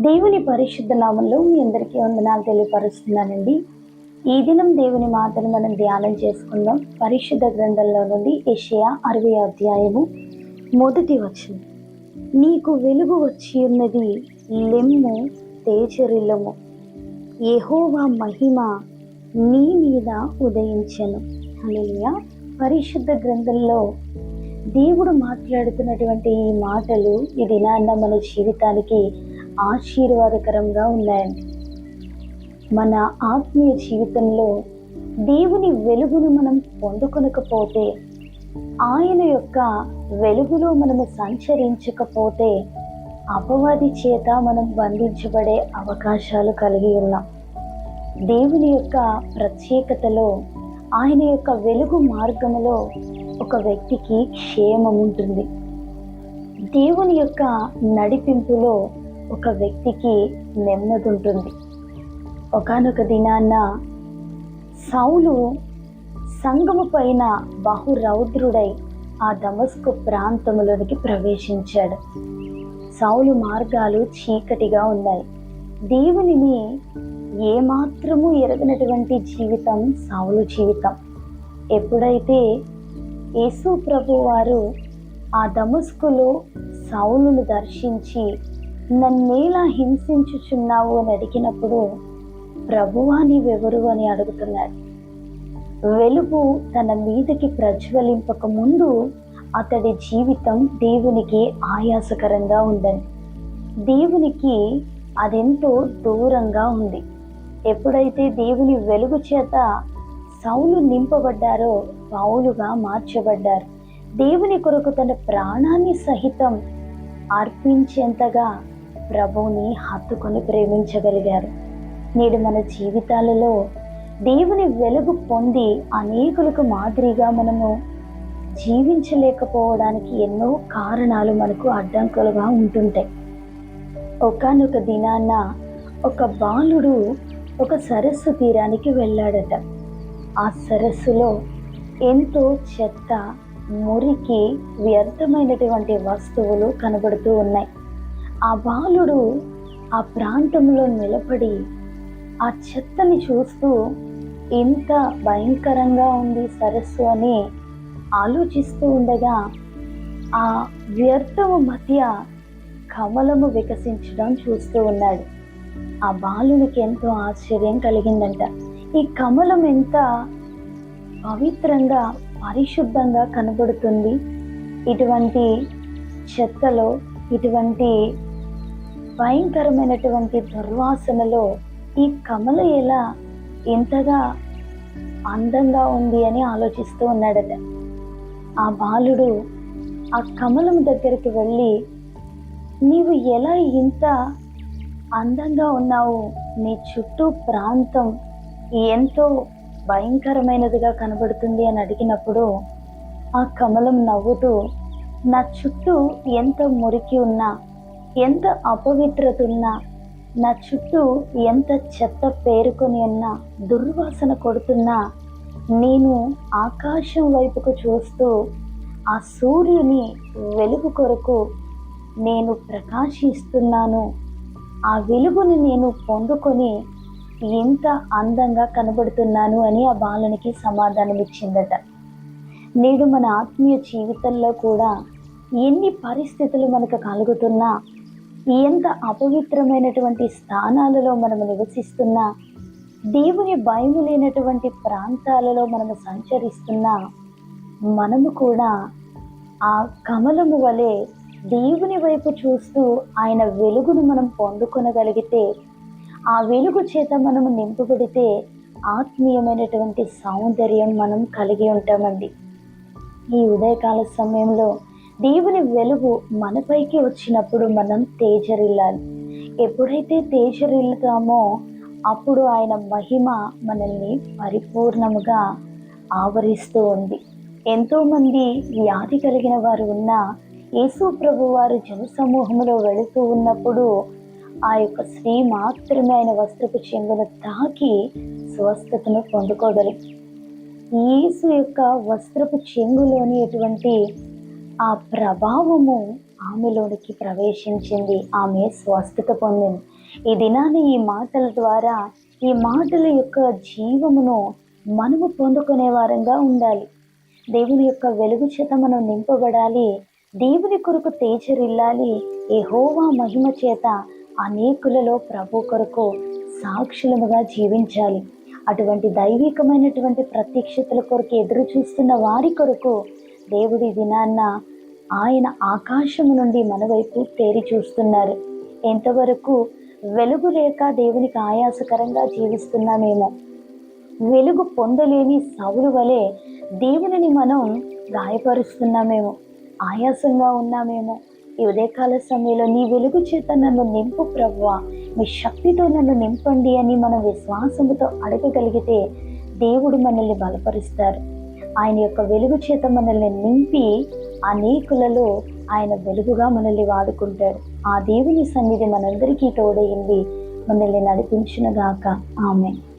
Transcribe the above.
దేవుని పరిశుద్ధ నామంలో మీ అందరికీ వందనాలు తెలియపరుస్తున్నానండి. ఈ దినం దేవుని మాటను మనం ధ్యానం చేసుకుందాం. పరిశుద్ధ గ్రంథంలో నుండి ఏషియా అరవై అధ్యాయము మొదటి వచనం. నీకు వెలుగు వచ్చి ఉన్నది లెమ్ము తేజరిల్లము. యెహోవా మహిమ నీ మీద ఉదయించను. హల్లెలూయా. పరిశుద్ధ గ్రంథంలో దేవుడు మాట్లాడుతున్నటువంటి ఈ మాటలు ఈ దినాన్న మన జీవితానికి ఆశీర్వాదకరంగా ఉన్నాయండి. మన ఆత్మీయ జీవితంలో దేవుని వెలుగును మనం పొందుకొనకపోతే ఆయన యొక్క వెలుగులో మనము సంచరించకపోతే అపవాది చేత మనం బంధించబడే అవకాశాలు కలిగి ఉన్నాం. దేవుని యొక్క ప్రత్యేకతలో ఆయన యొక్క వెలుగు మార్గంలో ఒక వ్యక్తికి క్షేమం ఉంటుంది. దేవుని యొక్క నడిపింపులో ఒక వ్యక్తికి నెమ్మది ఉంటుంది ఒకనొక దినాన్న సౌలు సంగము పైన బహురౌద్రుడై ఆ దమస్కు ప్రాంతములోనికి ప్రవేశించాడు. సౌలు మార్గాలు చీకటిగా ఉన్నాయి. దేవునిని ఏమాత్రము ఎరగనటువంటి జీవితం సౌలు జీవితం. ఎప్పుడైతే యేసు ప్రభు వారు ఆ దమస్కులో సౌలును దర్శించి నన్నేలా హింసించుచున్నావు అని అడిగినప్పుడు ప్రభువా నీవెవరు అని అడుగుతున్నాడు వెలుగు తన మీదకి ప్రజ్వలింపక ముందు అతడి జీవితం దేవునికి ఆయాసకరంగా ఉందండి దేవునికి అదెంతో దూరంగా ఉంది. ఎప్పుడైతే దేవుని వెలుగు చేత సౌలు నింపబడ్డారో పౌలుగా మార్చబడ్డారు. దేవుని కొరకు తన ప్రాణాన్ని సహితం అర్పించేంతగా ప్రభువుని హత్తుకొని ప్రేమించగలిగారు. నేడు మన జీవితాలలో దేవుని వెలుగు పొంది అనేకులకు మాదిరిగా మనము జీవించలేకపోవడానికి ఎన్నో కారణాలు మనకు అడ్డంకులుగా ఉంటుంటాయి. ఒకనొక దినాన ఒక బాలుడు ఒక సరస్సు తీరానికి వెళ్ళాడట. ఆ సరస్సులో ఎంతో చెత్త మురికి వ్యర్థమైనటువంటి వస్తువులు కనబడుతూ ఉన్నాయి. ఆ బాలుడు ఆ ప్రాంతంలో నిలబడి ఆ చెత్తని చూస్తూ ఎంత భయంకరంగా ఉంది సరస్సు అని ఆలోచిస్తూ ఉండగా ఆ వ్యర్థము మధ్య కమలము వికసించడం చూస్తూ ఉన్నాడు. ఆ బాలునికి ఎంతో ఆశ్చర్యం కలిగిందంట. ఈ కమలం ఎంత పవిత్రంగా పరిశుద్ధంగా కనబడుతుంది. ఇటువంటి చెత్తలో ఇటువంటి భయంకరమైనటువంటి దుర్వాసనలో ఈ కమల ఎలా ఇంతగా అందంగా ఉంది అని ఆలోచిస్తూ ఉన్నాడట. ఆ బాలుడు ఆ కమలం దగ్గరికి వెళ్ళి నీవు ఎలా ఇంత అందంగా ఉన్నావు? నీ చుట్టూ ప్రాంతం ఎంతో భయంకరమైనదిగా కనబడుతుంది అని అడిగినప్పుడు ఆ కమలం నవ్వుతూ నా చుట్టూ ఎంత మురికి ఉన్నా ఎంత అపవిత్రతున్నా నా చుట్టూ ఎంత చెత్త పేరుకొని ఉన్నా దుర్వాసన కొడుతున్నా నేను ఆకాశం వైపుకు చూస్తూ ఆ సూర్యుని వెలుగు కొరకు నేను ప్రకాశిస్తున్నాను. ఆ వెలుగుని నేను పొందుకొని ఎంత అందంగా కనబడుతున్నాను అని ఆ బాలునికి సమాధానం ఇచ్చిందట నేడు మన ఆత్మీయ జీవితంలో కూడా ఎన్ని పరిస్థితులు మనకు కలుగుతున్నా ఎంత అపవిత్రమైనటువంటి స్థానాలలో మనము నివసిస్తున్నా దేవుని భయము లేనటువంటి ప్రాంతాలలో మనము సంచరిస్తున్నా మనము కూడా ఆ కమలము వలె దేవుని వైపు చూస్తూ ఆయన వెలుగును మనం పొందుకొనగలిగితే ఆ వెలుగు చేత మనము నింపబడితే ఆత్మీయమైనటువంటి సౌందర్యం మనం కలిగి ఉంటామండి. ఈ ఉదయకాల సమయంలో దేవుని వెలుగు మనపైకి వచ్చినప్పుడు మనం తేజరిల్లాలి. ఎప్పుడైతే తేజరిల్లుతామో అప్పుడు ఆయన మహిమ మనల్ని పరిపూర్ణముగా ఆవరిస్తూ ఉంది. ఎంతోమంది వ్యాధి కలిగిన వారు ఉన్న యేసు ప్రభు వారు జనసమూహంలో వెళుతూ ఉన్నప్పుడు ఆ యొక్క స్త్రీ మాత్రమే ఆయన వస్త్రపు చెంగును తాకి స్వస్థతను పొందుకోగలి యేసు యొక్క వస్త్రపు చెంగులోని ఎటువంటి ఆ ప్రభావము ఆమెలోనికి ప్రవేశించింది ఆమె స్వస్థత పొందింది. ఈ దినాన్ని ఈ మాటల ద్వారా ఈ మాటల యొక్క జీవమును మనము పొందుకునే వారంగా ఉండాలి. దేవుని యొక్క వెలుగు చేత మనం నింపబడాలి. దేవుని కొరకు తేజరిల్లాలి. హోవా మహిమ చేత అనేకులలో ప్రభు కొరకు సాక్షులముగా జీవించాలి. అటువంటి దైవికమైనటువంటి ప్రత్యక్షతల కొరకు ఎదురు చూస్తున్న వారి కొరకు దేవుడి దినాన్న ఆయన ఆకాశము నుండి మన వైపు తేరి చూస్తున్నారు. ఎంతవరకు వెలుగు లేక దేవునికి ఆయాసకరంగా జీవిస్తున్నామేమో. వెలుగు పొందలేని సౌలు వలె దేవునిని మనం గాయపరుస్తున్నామేమో. ఆయాసంగా ఉన్నామేమో. ఈ ఉదయకాల సమయంలో నీ వెలుగు చేత నన్ను నింపు ప్రవ్వా. మీ శక్తితో నన్ను నింపండి అని మనం విశ్వాసంతో అడగగలిగితే దేవుడు మనల్ని బలపరుస్తారు. ఆయన యొక్క వెలుగు చేత మనల్ని నింపి అనేకులలో ఆయన వెలుగుగా మనల్ని వాడుకుంటాడు. ఆ దేవుని సన్నిధి మనందరికీ తోడైంది మనల్ని నడిపించిన గాక ఆమె